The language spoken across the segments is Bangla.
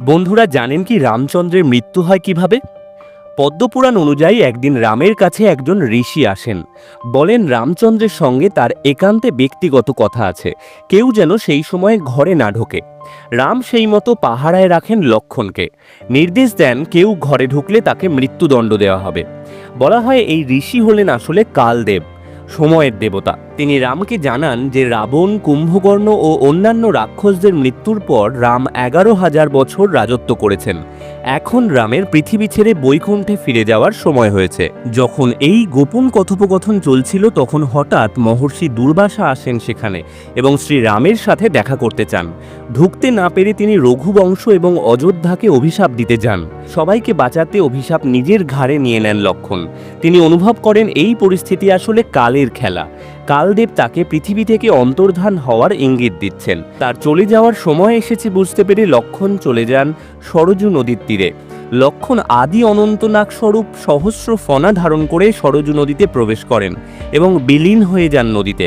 বন্ধুরা জানেন কি রামচন্দ্রের মৃত্যু হয় কীভাবে? পদ্মপুরাণ অনুযায়ী একদিন রামের কাছে একজন ঋষি আসেন। বলেন, রামচন্দ্রের সঙ্গে তার একান্তে ব্যক্তিগত কথা আছে। কেউ যেন সেই সময় ঘরে না ঢোকে। রাম সেই মতো পাহারায় রাখেন লক্ষণকে। নির্দেশ দেন কেউ ঘরে ঢুকলে তাকে মৃত্যুদণ্ড দেওয়া হবে। বলা হয়, এই ঋষি হলেন আসলে কালদেব, সময়ের দেবতা। তিনি রামকে জানান যে রাবণ, কুম্ভকর্ণ ও অন্যান্য রাক্ষসদের মৃত্যুর পর রাম এগারো হাজার বছর রাজত্ব করেছেন। এখন রামের পৃথিবী ছেড়ে বৈকুণ্ঠে ফিরে যাওয়ার সময় হয়েছে। যখন এই গোপন কথোপকথন চলছিল, তখন হঠাৎ মহর্ষি দুর্বাসা আসেন সেখানে এবং শ্রী রামের সাথে দেখা করতে চান। ঢুকতে না পেরে তিনি রঘুবংশ এবং অযোধ্যাকে অভিশাপ দিতে যান। সবাইকে বাঁচাতে অভিশাপ নিজের ঘাড়ে নিয়ে নেন লক্ষণ। তিনি অনুভব করেন, এই পরিস্থিতি আসলে কালের খেলা। কালদেব তাকে পৃথিবী থেকে অন্তর্ধান হওয়ার ইঙ্গিত দিচ্ছেন। তার চলে যাওয়ার সময় এসেছে বুঝতে পেরে লক্ষণ চলে যান সরজু নদীর তীরে। লক্ষণ আদি অনন্তনাগ স্বরূপ সহস্র ফনা ধারণ করে সরজু নদীতে প্রবেশ করেন এবং বিলীন হয়ে যান নদীতে।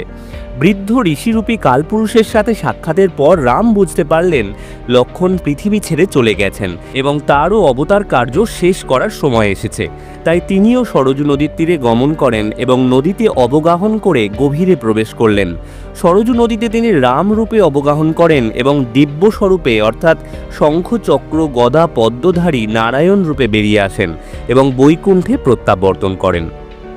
বৃদ্ধ ঋষিরূপী কালপুরুষের সাথে সাক্ষাতের পর রাম বুঝতে পারলেন লক্ষণ পৃথিবী ছেড়ে চলে গেছেন এবং তারও অবতার কার্য শেষ করার সময় এসেছে। তাই তিনিও সরজু নদীর তীরে গমন করেন এবং নদীতে অবগাহন করে গভীরে প্রবেশ করলেন। সরজু নদীতে তিনি রাম রূপে অবগাহন করেন এবং দিব্য স্বরূপে অর্থাৎ শঙ্খ চক্র গদা পদ্মধারী নারায়ণ রূপে বেরিয়ে আসেন এবং বৈকুণ্ঠে প্রত্যাবর্তন করেন।